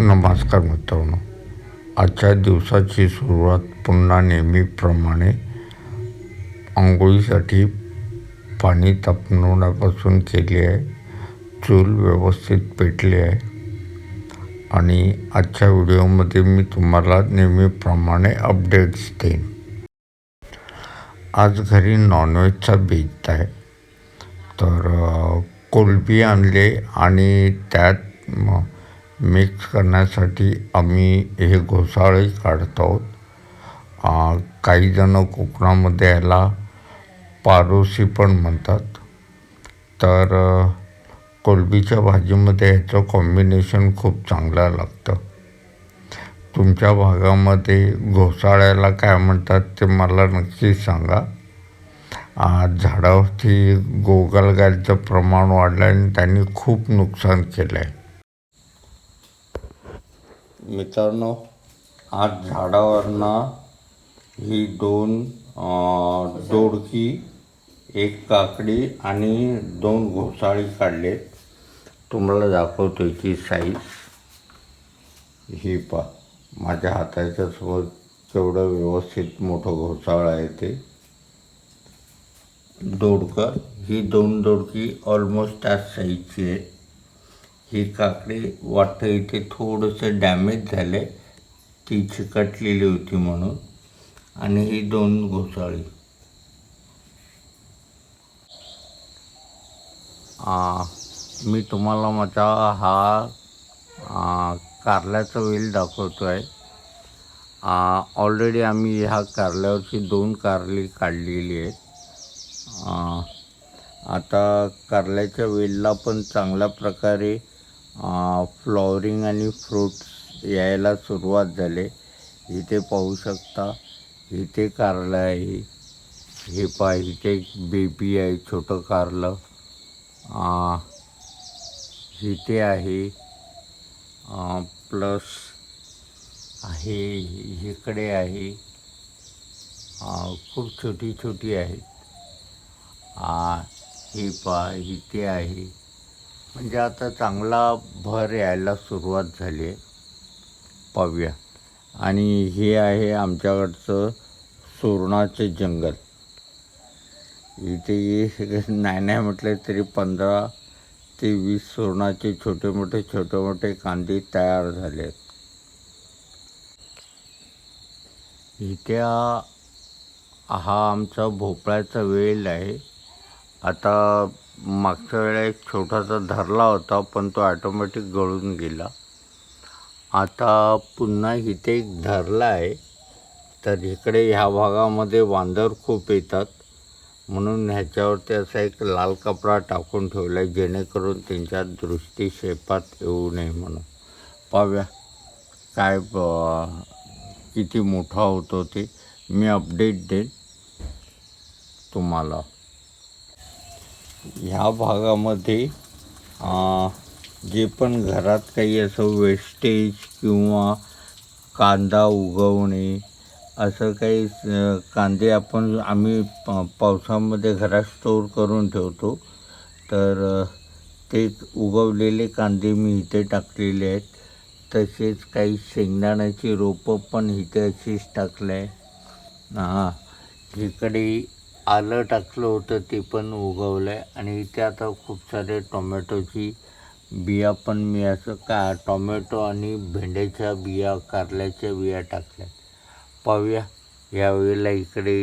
नमस्कार मित्रांनो आजच्या दिवसाची सुरुवात पुन्हा नेहमीप्रमाणे आंघोळीसाठी पाणी तापवण्यापासून केली आहे. चूल व्यवस्थित पेटली आहे. आणि आजच्या व्हिडिओमध्ये मी तुम्हाला नेहमीप्रमाणे अपडेट्स देईन. आज घरी नॉनव्हेजचा बेत आहे. तर कोलबी आणले आणि त्यात मग मिक्स करण्यासाठी आम्ही हे घोसाळे काढतो. आहोत काहीजणं काही कोकणामध्ये याला पारोशी पण म्हणतात. तर कोलबीच्या भाजीमध्ये ह्याचं कॉम्बिनेशन खूप चांगलं लागतं. तुमच्या भागामध्ये घोसाळ्याला काय म्हणतात ते मला नक्कीच सांगा. झाडावरती गोगलगायचं प्रमाण वाढलं आणि त्यांनी खूप नुकसान केलं आहे मित्रांनो आज झाडावरनं ही दोन दोडकी एक काकडी आणि दोन घोसाळी काढले तुम्हाला दाखवतो याची साईज ही पा माझ्या हाताच्या समोर केवढं व्यवस्थित मोठं घोसाळ आहे ते. दोडकं ही दोन दोडकी ऑलमोस्ट त्याच साईजची आहे. ही काकडी वाटतं इथे थोडंसं डॅमेज झालं ती चिकटलेली होती म्हणून. आणि ही दोन घोसाळी. मी तुम्हाला माझा हा कारल्याचा वेल दाखवतो आहे ऑलरेडी आम्ही ह्या कारल्यावरची दोन कारली काढलेली आहेत. आता कारल्याच्या वेलला पण चांगल्या प्रकारे फ्लॉवरिंग आणि फ्रूट्स यायला सुरुवात झाले. इथे पाहू शकता इथे कारलं आहे. हे पा इथे एक बेबी आहे छोटं कारलं. इथे आहे. प्लस आहे इकडे आहे. खूप छोटी छोटी आहेत हे पा इथे आहे. म्हणजे आता चांगला भर यायला सुरुवात झाली आहे. पाहूया. आणि हे आहे आमच्याकडचं सुरणाचे जंगल. इथे नाही नाही म्हटलं तरी पंधरा ते वीस सुरणाचे छोटे मोठे छोटे मोठे कांदे तयार झाले आहेत. इथे हा हा आमचा भोपळ्याचा वेल आहे. आता मागच्या वेळा एक छोटासा धरला होता पण तो ॲटोमॅटिक गळून गेला. आता पुन्हा इथे एक धरला आहे. तर इकडे ह्या भागामध्ये वांदर खूप येतात. म्हणून ह्याच्यावरती असा एक लाल कपडा टाकून ठेवला आहे जेणेकरून त्यांच्या दृष्टी शेपात येऊ नये म्हणून. पाहूया काय ब- किती मोठा होतो ते. मी अपडेट देईन तुम्हाला. ह्या भागामध्ये जे पण घरात काही असं वेस्टेज किंवा कांदा उगवणे असं काही कांदे आपण आम्ही पा पावसामध्ये घरात स्टोर करून ठेवतो. तर ते उगवलेले कांदे मी इथे टाकलेले आहेत. तसेच काही शेंगदाण्याची रोपं पण इथे अशीच टाकलं. आहे हां जिकडे आलं टाकलं होतं ते पण उगवलं आहे आणि इथे आता खूप सारे टोमॅटोची बिया पण मी असं का टोमॅटो आणि भेंड्याच्या बिया कारल्याच्या बिया टाकल्या पाहूया यावेळेला इकडे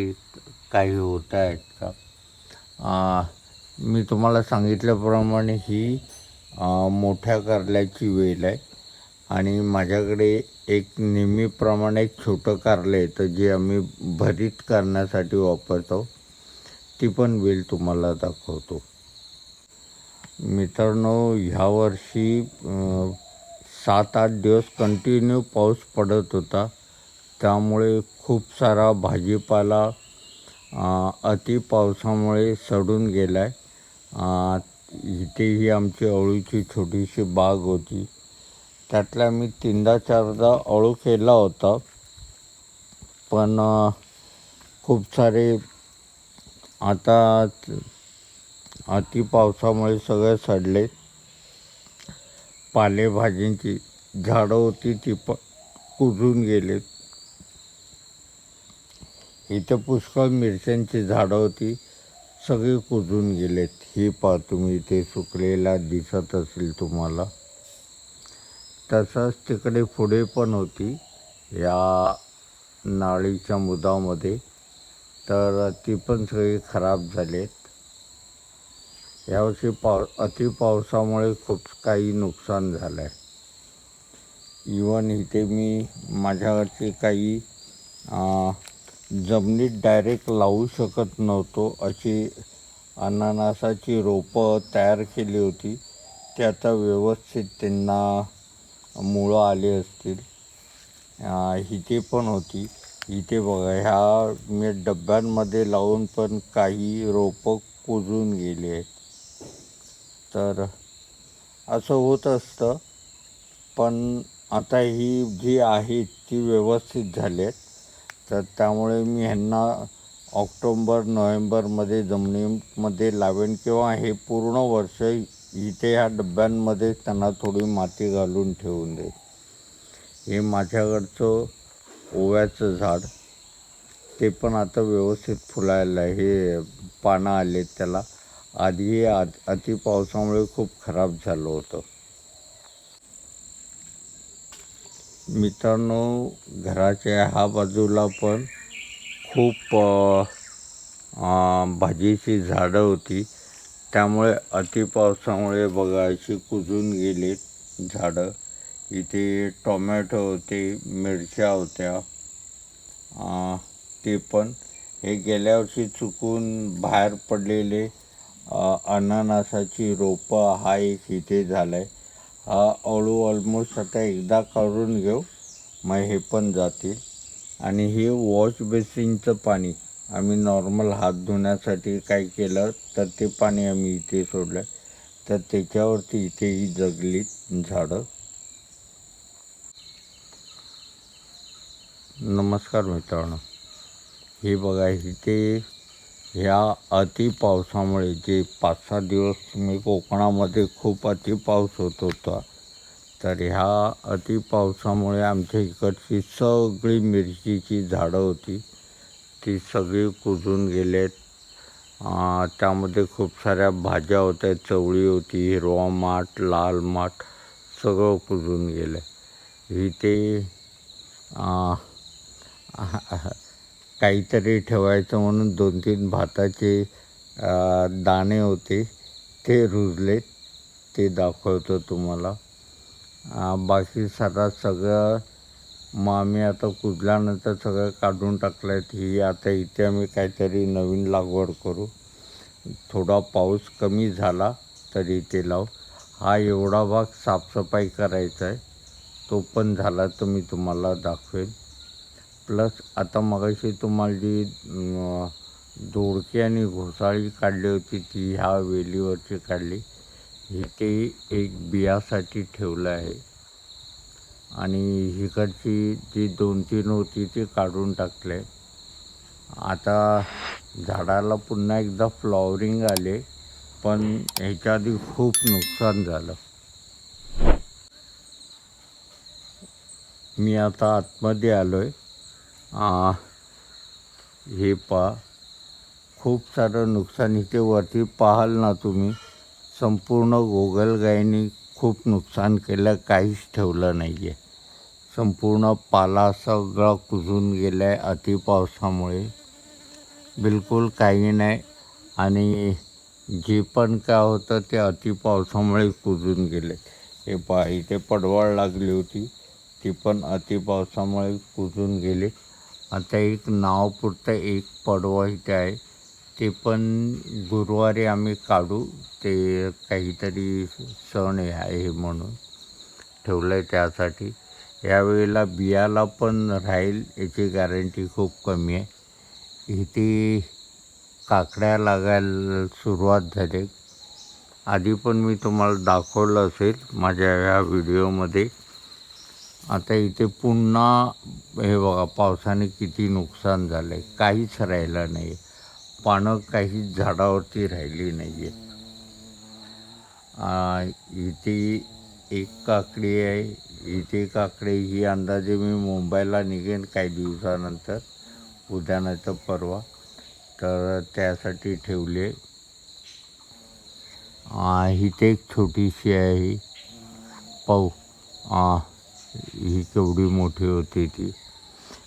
काही होत आहेत का? मी तुम्हाला सांगितल्याप्रमाणे ही मोठ्या कारल्याची वेल आहे. आणि माझ्याकडे एक नेहमीप्रमाणे एक छोटं कारलं येतं जे आम्ही भरीत करण्यासाठी वापरतो. ती पण वेल तुम्हाला दाखवतो. मित्रांनो ह्या वर्षी सात आठ दिवस कंटिन्यू पाऊस पडत होता. त्यामुळे खूप सारा भाजीपाला अति पावसामुळे सडून गेला आहे इथे ही आमची अळूची छोटीशी बाग होती. त्यातल्या मी तीनदा चारदा अळू केला होता. पण खूप सारे आता अति पावसामुळे सगळे सडले. पालेभाजींची झाडं होती ती पण कुजून गेलेत. इथं पुष्कळ मिरच्यांची झाडं होती सगळी कुजून गेलेत. ही पा तुम्ही ते सुकलेला दिसत असेल तुम्हाला. तसंच तिकडे पुढे पण होती या नाळीच्या मुदामध्ये. तर ती पण सगळी खराब झालेत यावर्षी पाव अति पावसामुळे खूप काही नुकसान झालं आहे इवन इथे मी माझ्यावरती काही जमिनीत डायरेक्ट लावू शकत नव्हतो. अशी अननसाची रोपं तयार केली होती. ते आता व्यवस्थित त्यांना मुळं आली असतील. अं, इथे पण होती. इथे बघा ह्या मी डब्यांमध्ये लावून पण काही रोपं कुजून गेली आहेत. तर असं होत असतं पण आता ही जी आहेत ती व्यवस्थित झाली आहेत तर त्यामुळे मी ह्यांना ऑक्टोंबर नोव्हेंबरमध्ये जमिनीमध्ये लावेन किंवा हे पूर्ण वर्ष इथे ह्या डब्यांमध्ये त्यांना थोडी माती घालून ठेवून दे हे माझ्याकडचं ओव्याचं झाड. ते पण आता व्यवस्थित फुलायला हे पानं आलेत त्याला. आधी आ अति पावसामुळे खूप खराब झालं होतं. मित्रांनो घराच्या ह्या बाजूला पण खूप भाजीची झाडं होती. त्यामुळे अति पावसामुळे कुजून गेलीत झाडं. इथे टोमॅटो होते मिरच्या होत्या. ते पण. हे गेल्या वर्षी चुकून बाहेर पडलेले अननसाची रोपं हा एक इथे झाला आहे हा अळू ऑलमोस्ट आता एकदा काढून घेऊ मग हे पण जातील. आणि हे वॉश बेसिनचं पाणी आम्ही नॉर्मल हात धुण्यासाठी काय केलं तर ते पाणी आम्ही इथे सोडलं तर त्याच्यावरती इथेही जगलीत झाडं. नमस्कार मित्रांनो. हे बघा इथे ह्या अति पावसामुळे जे पाच सहा दिवस मी कोकणामध्ये खूप अति पाऊस होत होता तर ह्या अति पावसामुळे आमच्या इकडची सगळी मिरचीची झाडं होती. ती सगळी कुजून गेलेत. त्यामध्ये खूप साऱ्या भाज्या होत्या चवळी होती हिरवा माठ लाल माठ सगळं कुजून गेलं. इथे काहीतरी ठेवायचं म्हणून दोन तीन भाताचे दाणे होते ते रुजलेत ते दाखवतो तुम्हाला. बाकी सारा सगळं मग आम्ही आता कुजल्यानंतर सगळं काढून टाकलं आहे ही आता इथे आम्ही काहीतरी नवीन लागवड करू. थोडा पाऊस कमी झाला तर इथे लावू. हा एवढा भाग साफसफाई करायचा आहे तो पण झाला तर मी तुम्हाला दाखवेन. प्लस आता मगाशी तुम्हाला जी दोडकी आणि घोसाळी काढली होती ती ह्या वेलीवरची काढली हे ते एक बियासाठी ठेवलं आहे. आणि इकडची जी दोन तीन होती ती काढून टाकले. आता झाडाला पुन्हा एकदा फ्लॉवरिंग आले पण ह्याच्या आधी खूप नुकसान झालं. मी आता आतमध्ये आलो आहे हे पा. खूप सारं नुकसान इथे वरती पाहाल ना तुम्ही. संपूर्ण गोगलगायीने खूप नुकसान केलं काहीच ठेवलं नाही आहे संपूर्ण पाला सगळा कुजून गेला आहे अति पावसामुळे. बिलकुल काही नाही. आणि जे पण काय होतं ते अति पावसामुळे कुजून गेले. हे पहा इथे पडवळ लागली होती. ती पण अति पावसामुळे कुजून गेली. आता एक नावपुरतं एक पडवं इथे आहे. ते पण गुरुवारी आम्ही काढू. ते काहीतरी सण आहे म्हणून ठेवलं आहे त्यासाठी. यावेळेला बियाला पण राहील याची गॅरंटी खूप कमी आहे. इथे काकड्या लागायला सुरुवात झाली. आधी पण मी तुम्हाला दाखवलं असेल माझ्या या व्हिडिओमध्ये आता इथे पुन्हा हे बघा पावसाने किती नुकसान झालं आहे काहीच राहिलं नाही पानं काहीच झाडावरती राहिली नाही आहे इथे एक काकडी आहे. इथे काकडी ही अंदाजे मी मुंबईला निघेन काही दिवसानंतर. उद्या नाही तर परवा. तर त्यासाठी ठेवले ही इथे एक छोटीशी आहे. पाहू. हां ही केवढी मोठी होती ती.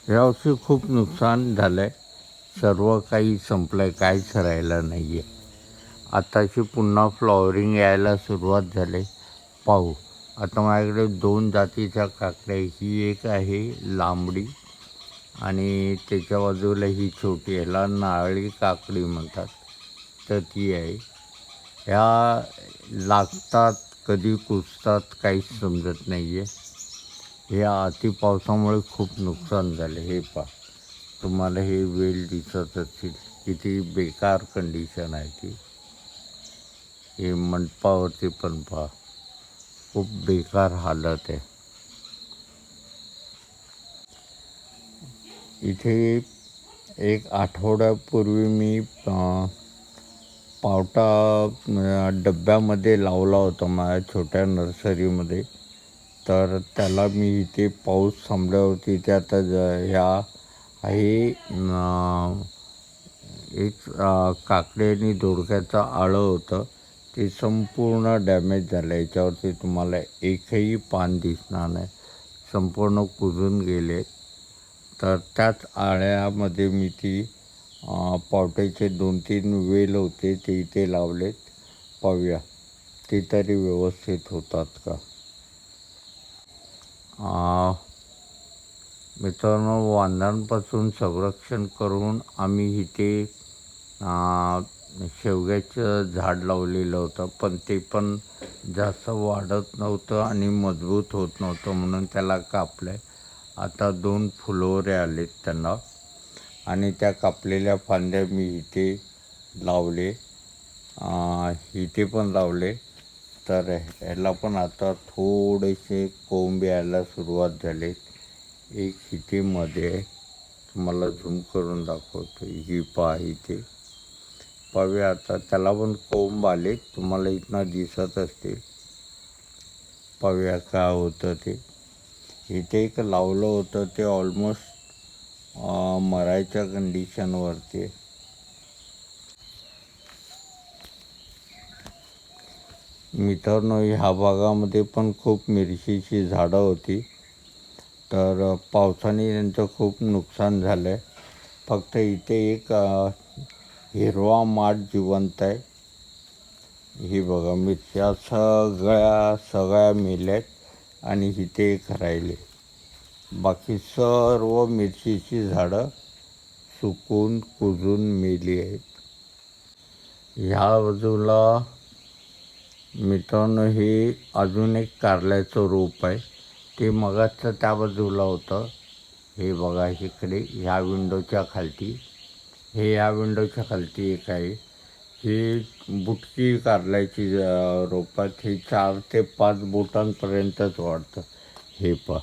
यावर्षी खूप नुकसान झालं आहे सर्व काही संपलं आहे काहीच राहिलं नाही आहे आताशी पुन्हा फ्लॉवरिंग यायला सुरुवात झाली. पाहू. आता माझ्याकडे दोन जातीच्या काकड्या ही एक आहे लांबडी आणि त्याच्या बाजूला ही छोटी ह्याला नारळी काकडी म्हणतात. तर ती आहे. ह्या लागतात कधी कुजतात काहीच समजत नाही आहे या अति पावसामुळे खूप नुकसान झाले. हे पा तुम्हाला हे वेल दिसत असतील. किती बेकार कंडिशन आहे ती. हे मंडपावरती पण पहा खूप बेकार हालत आहे. इथे एक आठवड्यापूर्वी मी पावटा डब्यामध्ये लावला होता माझ्या छोट्या नर्सरीमध्ये. तर त्याला मी इथे पाऊस थांबल्यावरती ते आता ज- ह्या आहे एक अं, काकडे आणि दोडक्याचं आळं होतं. ते संपूर्ण डॅमेज झालं. याच्यावरती तुम्हाला एकही पान दिसणार नाही. संपूर्ण कुजून गेले. तर त्याच आळ्यामध्ये मी ती पावट्याचे दोन तीन वेल होते ते इथे लावलेत. पाहूया. ते तरी व्यवस्थित होतात का? मित्रांनो वांद्यांपासून संरक्षण करून आम्ही इथे शेवग्याचं झाड लावलेलं होतं पण ते पण जास्त वाढत नव्हतं आणि मजबूत होत नव्हतं म्हणून त्याला कापलं आहे आता दोन फुलोरे आलेत त्यांना आणि त्या कापलेल्या फांद्या मी इथे लावले. इथे पण लावले. तर ह्याला पण आता थोडेसे कोंब यायला सुरुवात झाले एक हितीमध्ये आहे तुम्हाला झूम करून दाखवतो. ही पहा इथे. पावे आता त्याला पण कोंब आले तुम्हाला इथनं दिसत असते पव्या काय होतं ते. इथे एक लावलं होतं ते ऑलमोस्ट मरायच्या कंडिशनवरती मित्रांनो ह्या भागामध्ये पण खूप मिरचीची झाडं होती. तर पावसाने त्यांचं खूप नुकसान झालं आहे फक्त इथे एक हिरवा माठ जिवंत आहे. ही बघा मिरच्या सगळ्या सगळ्या मेल्यात आणि इथे एक राहिले. बाकी सर्व मिरचीची झाडं सुकून कुजून मेली आहेत. ह्या बाजूला मित्रांनो हे अजून एक कारल्याचं रोप आहे. ते मगाचं त्या बाजूला होतं. हे बघा इकडे ह्या विंडोच्या खालती. हे या विंडोच्या खालती एक आहे. ही बुटकी कारल्याची अं, रोपात हे चार ते पाच बोटांपर्यंतच वाढतं. हे पा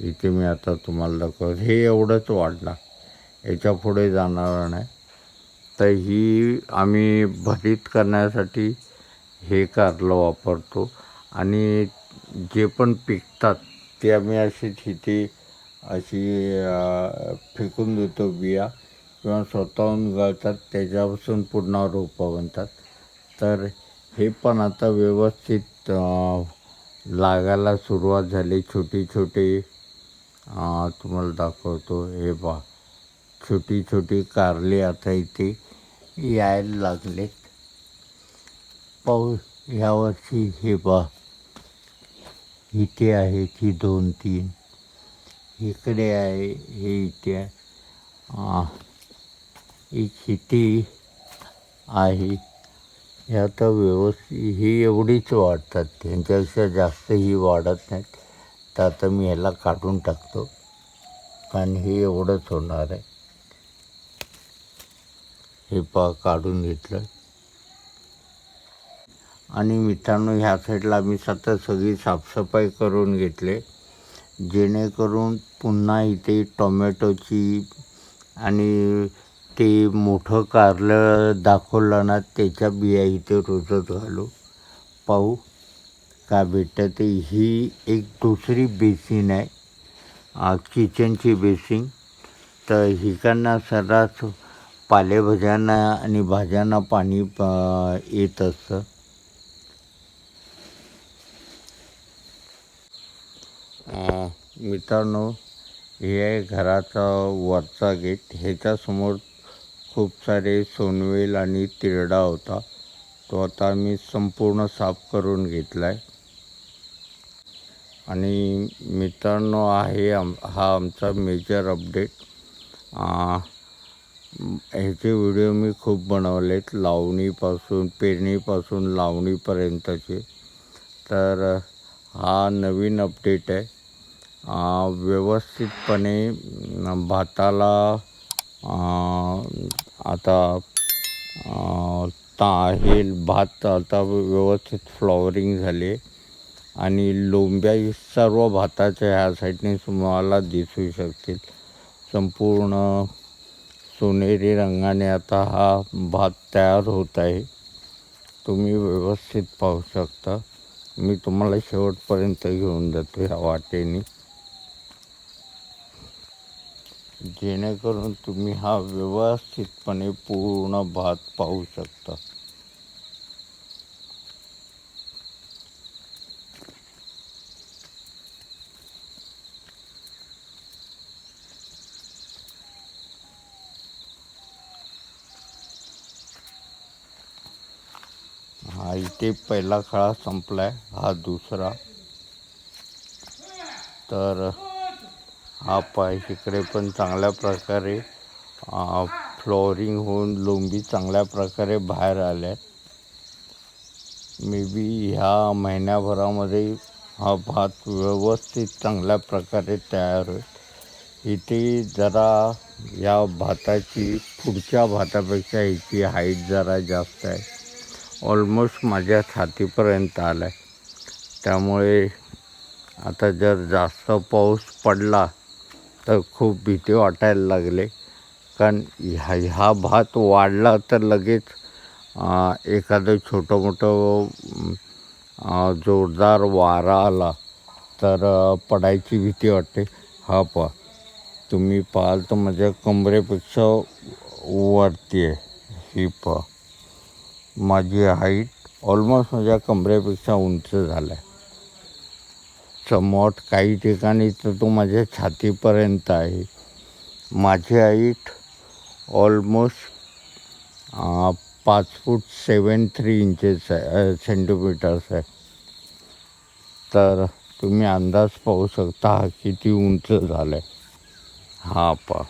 इथे मी आता तुम्हाला दाखव हे एवढंच वाढणार. याच्यापुढे जाणार नाही. तर ही आम्ही भरीत करण्यासाठी हे कारलं वापरतो. आणि जे पण पिकतात ते आम्ही अशी तिथे अशी फेकून देतो बिया किंवा स्वतःहून गळतात त्याच्यापासून पुन्हा रोपं बनतात. तर हे पण आता व्यवस्थित लागायला सुरुवात झाली. छोटी छोटी तुम्हाला दाखवतो. हे पहा. छोटी छोटी कारली आता इथे यायला लागले पाऊस यावर्षी हे बा इथे आहे ती दोन तीन इकडे आहे हे इथे आहे. आ, एक आहे. हे आता व्यवस्थित ही एवढीच वाढतात. त्यांच्यापेक्षा जास्त ही वाढत नाहीत. तर आता मी ह्याला काढून टाकतो. कारण हे एवढंच होणार आहे. हे पा काढून घेतलं. आणि मित्रांनो ह्या साईडला आम्ही सतत सगळी साफसफाई करून घेतले. जेणेकरून पुन्हा इथे टोमॅटोची आणि ते मोठं कारलं दाखवलं ना त्याच्या बिया इथे रोजच घालू. पाहू काय भेटतं ते. ही एक दुसरी बेसिन आहे किचनची बेसिन. तर हिकांना सर्रास पालेभाज्यांना आणि भाज्यांना पाणी प- येत असतं. मित्रांनो हे आहे घराचा वरचा गेट. ह्याच्यासमोर खूप सारे सोनवेल आणि तिरडा होता. तो आता मी संपूर्ण साफ करून घेतला आहे आणि मित्रांनो आहे आम हा आमचा मेजर अपडेट ह्याचे व्हिडिओ मी खूप बनवलेत. लावणीपासून पेरणीपासून लावणीपर्यंतचे. तर हा नवीन अपडेट आहे. व्यवस्थितपणे भाताला आता ता हे भात आता व्यवस्थित फ्लॉवरिंग झाले. आणि लोंब्या ही सर्व भाताच्या ह्या साईडने तुम्हाला दिसू शकतील. संपूर्ण सोनेरी रंगाने आता हा भात तयार होत आहे. तुम्ही व्यवस्थित पाहू शकता. मी तुम्हाला शेवटपर्यंत घेऊन जातो ह्या वाटेने. जेणेकरून तुम्ही हा व्यवस्थितपणे पूर्ण भात पाहू शकता. हा इथे पहिला खळा संपला आहे हा दुसरा. तर हा पाय इकडे पण चांगल्या प्रकारे फ्लोअरिंग होऊन लोंबी चांगल्या प्रकारे बाहेर आल्या मे बी ह्या महिन्याभरामध्ये हा भात व्यवस्थित चांगल्या प्रकारे तयार होईल. इथे जरा या भाताची पुढच्या भातापेक्षा ह्याची हाईट जरा जास्त आहे. ऑलमोस्ट माझ्या छातीपर्यंत आला आहे त्यामुळे आता जर जास्त पाऊस पडला तर खूप भीती वाटायला लागले. कारण ह्या ह्या भात वाढला तर लगेच एखादं छोटं मोठं जोरदार वारा आला तर पडायची भीती वाटते. हा पहा तुम्ही पाहाल तर माझ्या कमरेपेक्षा वरती आहे. ही पहा माझी हाईट ऑलमोस्ट माझ्या कमरेपेक्षा उंच झाला आहे समोट काही ठिकाणी तर तो माझ्या छातीपर्यंत आहे. माझी हाईट ऑलमोस्ट पाच फूट सेवन थ्री इंचेस आहे सेंटीमीटर्स आहे. तर तुम्ही अंदाज पाहू शकता हा किती उंच झालं आहे हा पा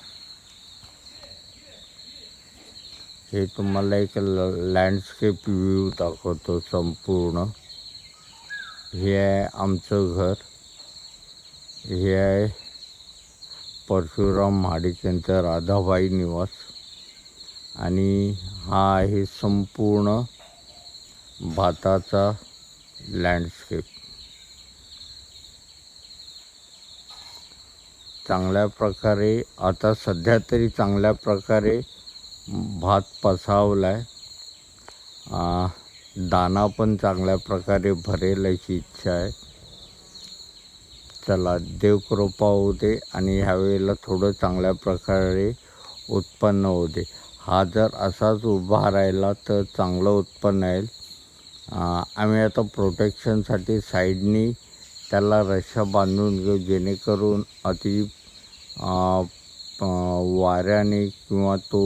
हे तुम्हाला एक लँडस्केप व्ह्यू दाखवतो संपूर्ण. हे आहे आमचं घर. हे आहे परशुराम महाडिक यांचा राधाबाई निवास. आणि हा आहे संपूर्ण भाताचा लँडस्केप चांगल्या प्रकारे आता सध्या तरी चांगल्या प्रकारे भात पसावला आहे दाना पण चांगल्या प्रकारे भरेल अशी इच्छा आहे. चला देवकृपा होऊ दे आणि ह्यावेळेला थोडं चांगल्या प्रकारे उत्पन्न होऊ दे हा जर असाच उभा राहिला तर चांगलं उत्पन्न येईल. आम्ही आता प्रोटेक्शनसाठी साईडनी त्याला रश्या बांधून घेऊ जेणेकरून अति वाऱ्याने किंवा तो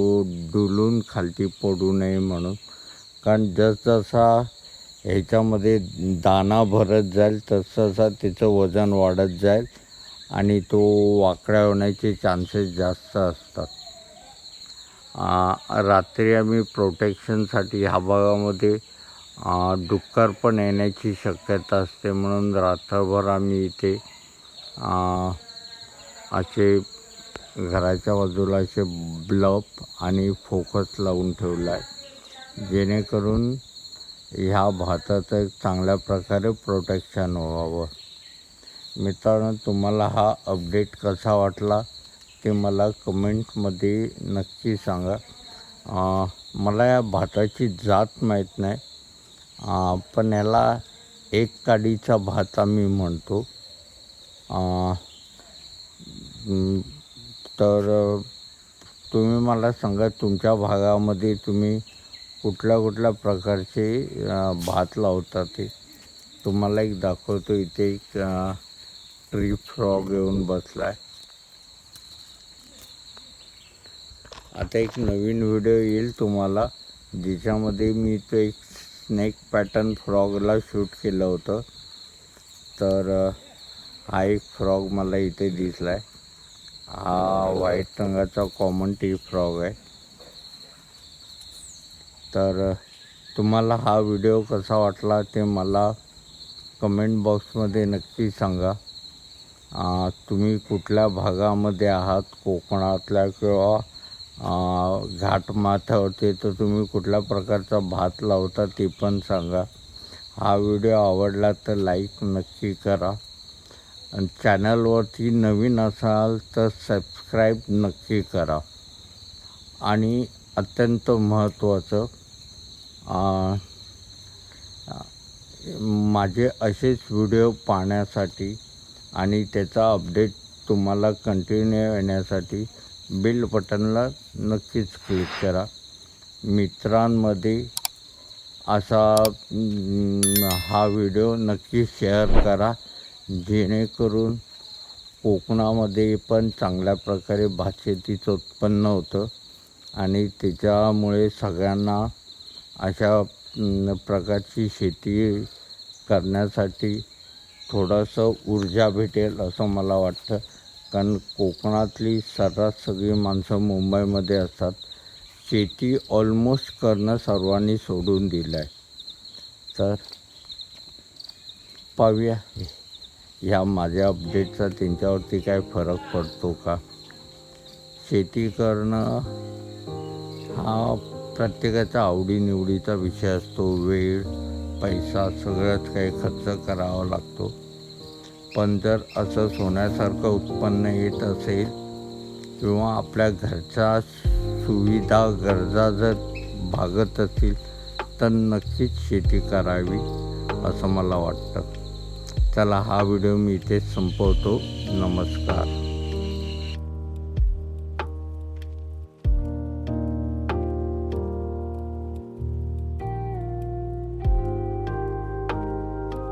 डुलून खालती पडू नये म्हणून. कारण जसजसा ह्याच्यामध्ये दाना भरत जाईल तसतसा त्याचं वजन वाढत जाईल आणि तो वाकड्या होण्याचे चान्सेस जास्त असतात. रात्री आम्ही प्रोटेक्शनसाठी ह्या भागामध्ये डुक्कर पण येण्याची शक्यता असते म्हणून रात्रभर आम्ही इथे असे घराच्या बाजूला असे ब्लप आणि फोकस लावून ठेवला आहे. जेणेकरून ह्या भाताचं एक चांगल्या प्रकारे प्रोटेक्शन व्हावं. मित्रांनो तुम्हाला हा अपडेट कसा वाटला ते मला कमेंटमध्ये नक्की सांगा. मला या भाताची जात माहीत नाही. पण याला एक काडीचा भात आम्ही म्हणतो. तर तुम्ही मला सांगा तुमच्या भागामध्ये तुम्ही कुठल्या कुठल्या प्रकारचे भात लावतात ते. तुम्हाला एक दाखवतो इथे एक ट्री फ्रॉग येऊन बसला आहे आता एक नवीन व्हिडिओ येईल तुम्हाला ज्याच्यामध्ये मी तो एक स्नेक पॅटर्न फ्रॉगला शूट केलं होतं. तर हा एक फ्रॉग मला इथे दिसला आहे हा व्हाईट रंगाचा कॉमन टी फ्रॉग आहे. तर तुम्हाला हा व्हिडिओ कसा वाटला ते मला कमेंट बॉक्समध्ये नक्की सांगा. तुम्ही कुठल्या भागामध्ये आहात? कोकणातल्या किंवा अ, घाटमाथ्यावरती तर तुम्ही कुठल्या प्रकारचा भात लावता ते पण सांगा. हा व्हिडिओ आवडला तर लाईक नक्की करा. आणि चॅनलवरती नवीन असाल तर सबस्क्राईब नक्की करा. आणि अत्यंत महत्त्वाचं माझे असेच व्हिडिओ पाहण्यासाठी आणि त्याचा अपडेट तुम्हाला कंटिन्यू येण्यासाठी बिल बटनला नक्कीच क्लिक करा. मित्रांमध्ये असा हा व्हिडिओ नक्की शेअर करा. जेणेकरून कोकणामध्ये पण चांगल्या प्रकारे भातशेतीचं उत्पन्न होतं आणि त्याच्यामुळे सगळ्यांना अशा प्रकारची शेती करण्यासाठी थोडंसं ऊर्जा भेटेल असं मला वाटतं. कारण कोकणातली सर्रास सगळी माणसं मुंबईमध्ये असतात. शेती ऑलमोस्ट करणं सर्वांनी सोडून दिलं आहे तर पाहूया. ह्या माझ्या अपडेटचा त्यांच्यावरती काय फरक पडतो का? शेती करणं हा प्रत्येकाचा आवडीनिवडीचा विषय असतो. वेळ पैसा सगळंच काही खर्च करावा लागतो. पण जर असं सोन्यासारखं उत्पन्न येत असेल किंवा आपल्या घरच्या सुविधा गरजा जर भागत असतील तर नक्कीच शेती करावी असं मला वाटतं. चला हा व्हिडिओ मी इथेच संपवतो. नमस्कार.